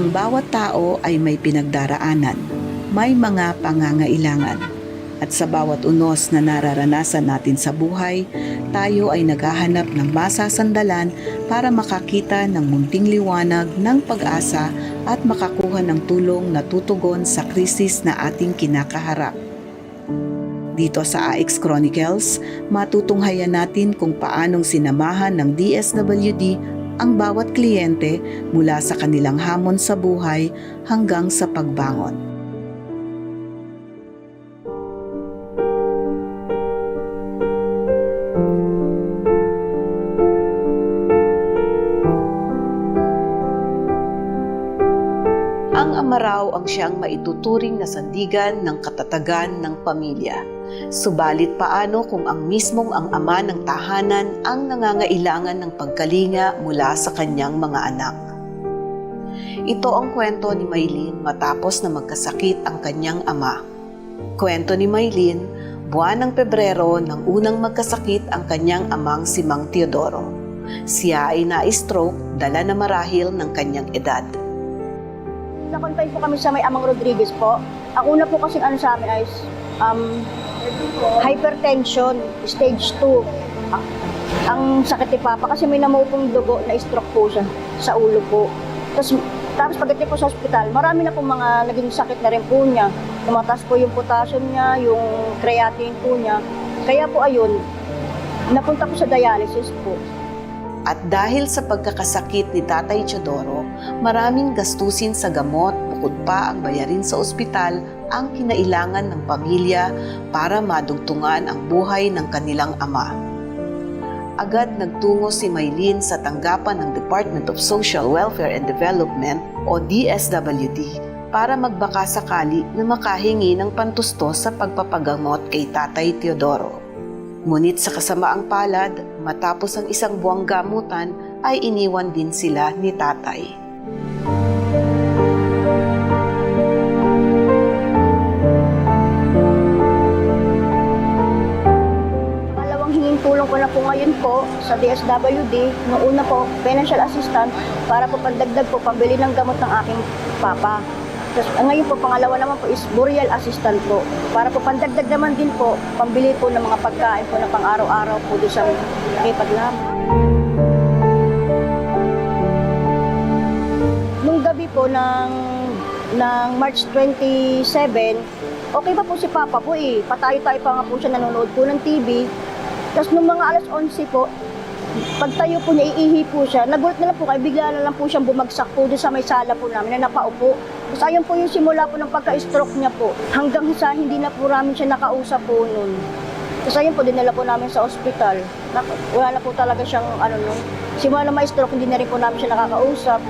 Ang bawat tao ay may pinagdaraanan, may mga pangangailangan. At sa bawat unos na nararanasan natin sa buhay, tayo ay naghahanap ng masasandalan para makakita ng munting liwanag ng pag-asa at makakuha ng tulong na tutugon sa krisis na ating kinakaharap. Dito sa AX Chronicles, matutunghayan natin kung paanong sinamahan ng DSWD ang bawat kliyente mula sa kanilang hamon sa buhay hanggang sa pagbangon. Ang ama raw ang siyang maituturing na sandigan ng katatagan ng pamilya. Subalit paano kung ang mismong ang ama ng tahanan ang nangangailangan ng pagkalinga mula sa kanyang mga anak? Ito ang kwento ni Maylin matapos na magkasakit ang kanyang ama. Kwento ni Maylin, buwan ng Pebrero nang unang magkasakit ang kanyang amang si Mang Teodoro. Siya ay na-stroke dala na marahil ng kanyang edad. Nakonfine po kami sa may Amang Rodriguez po. Ang una po kasi ano sa amin is um, hypertension, stage 2. Ang, sakit ni Papa kasi may namupong dugo na stroke po siya sa ulo po. Tapos, tapos pagdating po sa ospital, marami na po mga naging sakit na rin po niya. Tumataas po yung potassium niya, yung creatinine po niya. Kaya po ayun, napunta po sa dialysis po. At dahil sa pagkakasakit ni Tatay Chodoro, maraming gastusin sa gamot bukod pa ang bayarin sa ospital ang kinailangan ng pamilya para madugtungan ang buhay ng kanilang ama. Agad nagtungo si Maylin sa tanggapan ng Department of Social Welfare and Development o DSWD para magbaka sakali na makahingi ng pantusto sa pagpapagamot kay Tatay Teodoro. Ngunit sa kasamaang palad, matapos ang isang buwang gamutan, ay iniwan din sila ni tatay. DSWD. Noong una po, financial assistant para po pandagdag po pambili ng gamot ng aking papa. Tapos ang ngayon po, pangalawa naman po is burial assistant po. Para po pandagdag naman din po, pambili po ng mga pagkain po na pang araw-araw po doon sa nakipaglam. Nung gabi po ng, ng March 27, okay pa po si Papa po eh. Patayo-tayo pa nga po siya nanonood po ng TV. Tapos nung mga alas 11 po, pagtayo po niya, iihi po siya. Nagulat na lang po kayo, bigla na lang po siyang bumagsak po doon sa may sala po namin na napaupo. Tapos ayun po yung simula po ng pagka-stroke niya po. Hanggang sa hindi na po namin siya nakausap po noon. Tapos ayun po, dinala po namin sa ospital. Wala na po talaga siyang ano nung. Simula na may stroke, hindi na rin po namin siya nakakausap.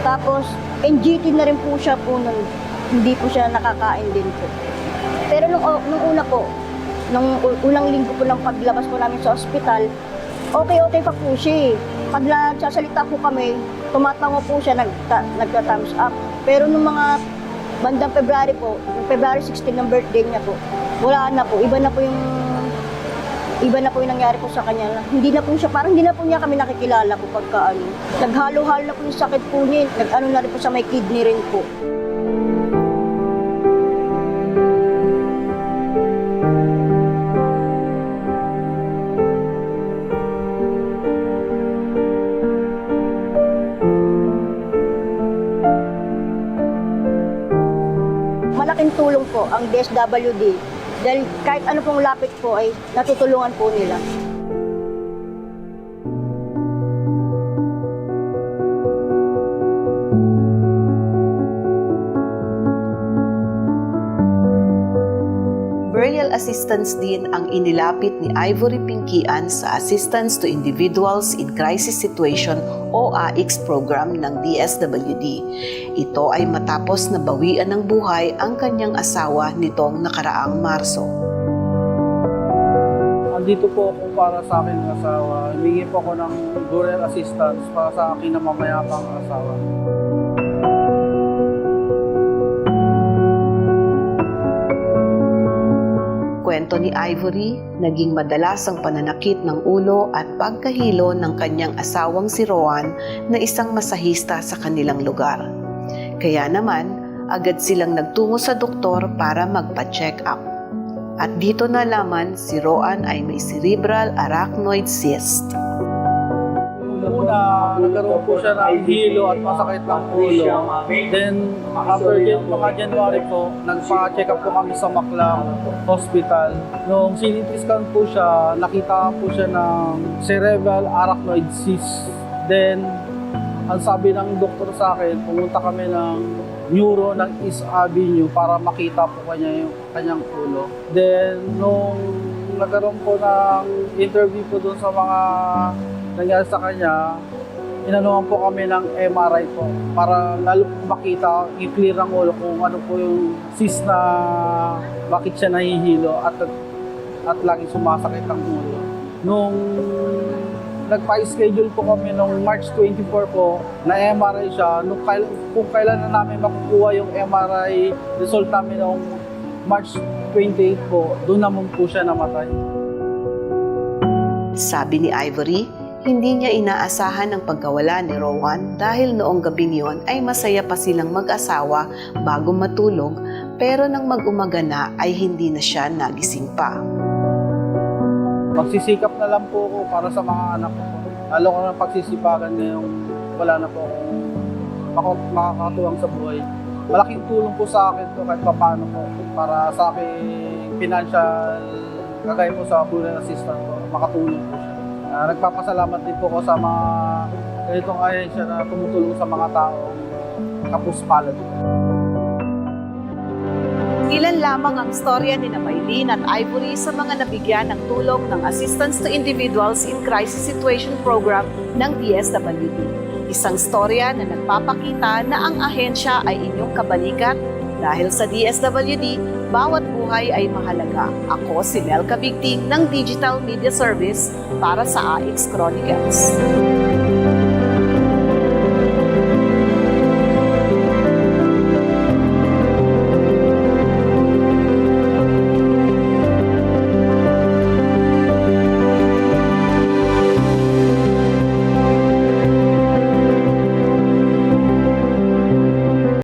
Tapos, NGT na rin po siya po nun. Hindi po siya nakakain din po. Pero nung, nung una po, nung unang linggo po ng paglabas po namin sa ospital, okay-okay pa po siya eh. Pag nagsasalita po kami, tumatawa po siya, nagta, nagta-thumbs up. Pero nung mga bandang February po, February 16 ng birthday niya po, wala na po. Iba na po yung iba na po yung nangyari po sa kanya. Hindi na po siya, parang hindi na po niya kami nakikilala po pagka ano. Naghalo-halo na po yung sakit po niya. Nag-ano na rin po sa may kidney rin po. Ang DSWD dahil kahit ano pong lapit po ay natutulungan po nila. Assistance din ang inilapit ni Ivory Pinkian sa Assistance to Individuals in Crisis Situation o AICS program ng DSWD. Ito ay matapos na bawian ng buhay ang kanyang asawa nitong nakaraang Marso. Andito po ako para sa akin ng asawa. Humingi po ako ng burial assistance para sa akin na mamayapang asawa. Kwento ni Ivory, naging madalas ang pananakit ng ulo at pagkahilo ng kanyang asawang si Roan na isang masahista sa kanilang lugar. Kaya naman, agad silang nagtungo sa doktor para magpa-check up. At dito nalaman si Roan ay may cerebral arachnoid cyst. Una, nagkaroon po siya ng hilo at masakit ng ulo. Then, after Jan mga January po, nagpa-check up po kami sa Maklang Hospital. Nung CT scan po siya, nakita po siya ng cerebral arachnoid cyst. Then, ang sabi ng doktor sa akin, pumunta kami ng neuro ng East Avenue para makita po kanya yung kanyang ulo. Then, nung nagkaroon po ng interview po doon sa mga nangyari sa kanya, inanuhan po kami ng MRI po para lalo po makita, i-clear ang ulo kung ano po yung cyst na bakit siya nahihilo at at lagi sumasakit ang ulo. Nung nagpa-schedule po kami nung March 24 po na MRI siya, nung kail, kung kailan na namin makukuha yung MRI result namin nung March 28 po, doon naman po siya namatay. Sabi ni Ivory, hindi niya inaasahan ang pagkawala ni Rowan dahil noong gabing yon ay masaya pa silang mag-asawa bago matulog pero nang mag-umaga na ay hindi na siya nagising pa. Magsisikap na lang po ako para sa mga anak ko. Lalo ko ng pagsisipagan ngayong wala na po maka- makakatuwang sa buhay. Malaking tulong po sa akin to kahit paano po para sa aking financial kagaya po sa bullet assistant po, makatulong po siya. Ah, nagpapasalamat din po ko sa mga ganitong ahensya na tumutulong sa mga taong kapuspalad. Ilan lamang ang storya ni Maylin at Ivory sa mga nabigyan ng tulong ng Assistance to Individuals in Crisis Situation Program ng DSWD. Isang storya na nagpapakita na ang ahensya ay inyong kabalikat dahil sa DSWD, bawat buhay ay mahalaga. Ako si Mel Kabigting ng Digital Media Service para sa AX Chronicles.